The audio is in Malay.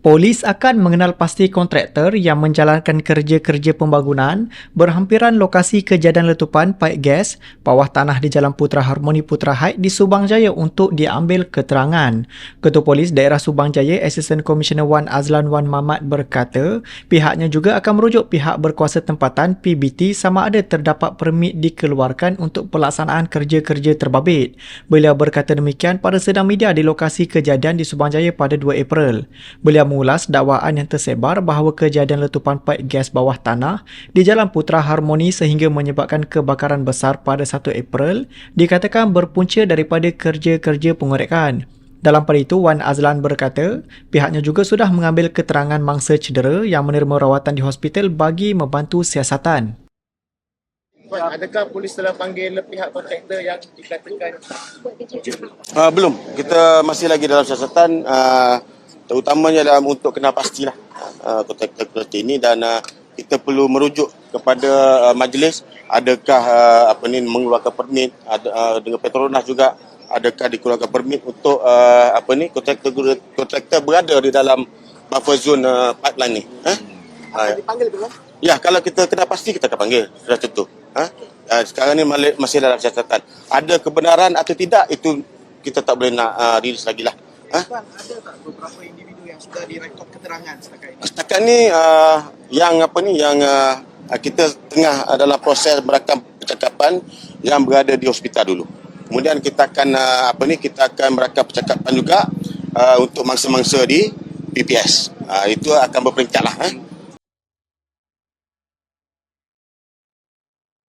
Polis akan mengenal pasti kontraktor yang menjalankan kerja-kerja pembangunan berhampiran lokasi kejadian letupan paip gas bawah tanah di Jalan Putra Harmoni Putra Heights di Subang Jaya untuk diambil keterangan. Ketua Polis Daerah Subang Jaya Assistant Commissioner Wan Azlan Wan Mamat berkata pihaknya juga akan merujuk pihak berkuasa tempatan PBT sama ada terdapat permit dikeluarkan untuk pelaksanaan kerja-kerja terbabit. Beliau berkata demikian pada sedang media di lokasi kejadian di Subang Jaya pada 2 April. Beliau mengulas dakwaan yang tersebar bahawa kejadian letupan paip gas bawah tanah di Jalan Putra Harmoni sehingga menyebabkan kebakaran besar pada 1 April dikatakan berpunca daripada kerja-kerja pengorekan. Dalam pada itu, Wan Azlan berkata, pihaknya juga sudah mengambil keterangan mangsa cedera yang menerima rawatan di hospital bagi membantu siasatan. Adakah polis telah panggil pihak kontraktor yang dikatakan Uh, belum. Kita masih lagi dalam siasatan uh, terutamanya dalam untuk kenal pastilah uh, kontraktor ini dan uh, kita perlu merujuk kepada uh, majlis adakah uh, apa ni mengeluarkan permit ada, uh, dengan Petronas juga adakah dikeluarkan permit untuk uh, apa ni kontraktor kontraktor berada di dalam buffer zone uh, pipeline ni. Eh? Uh, dipanggil belum? Ya, kalau kita kena pasti kita akan panggil. Sudah tentu. Ha? Uh, sekarang ni masih dalam catatan. Ada kebenaran atau tidak itu kita tak boleh nak uh, rilis lagi lah. Ha? Tuan, ada tak beberapa individu yang sudah direkod keterangan setakat ini? Setakat ni uh, yang apa ni yang uh, kita tengah dalam proses merakam percakapan yang berada di hospital dulu. Kemudian kita akan uh, apa ni kita akan merakam percakapan juga uh, untuk mangsa-mangsa di PPS. Uh, itu akan berperingkat lah. Eh?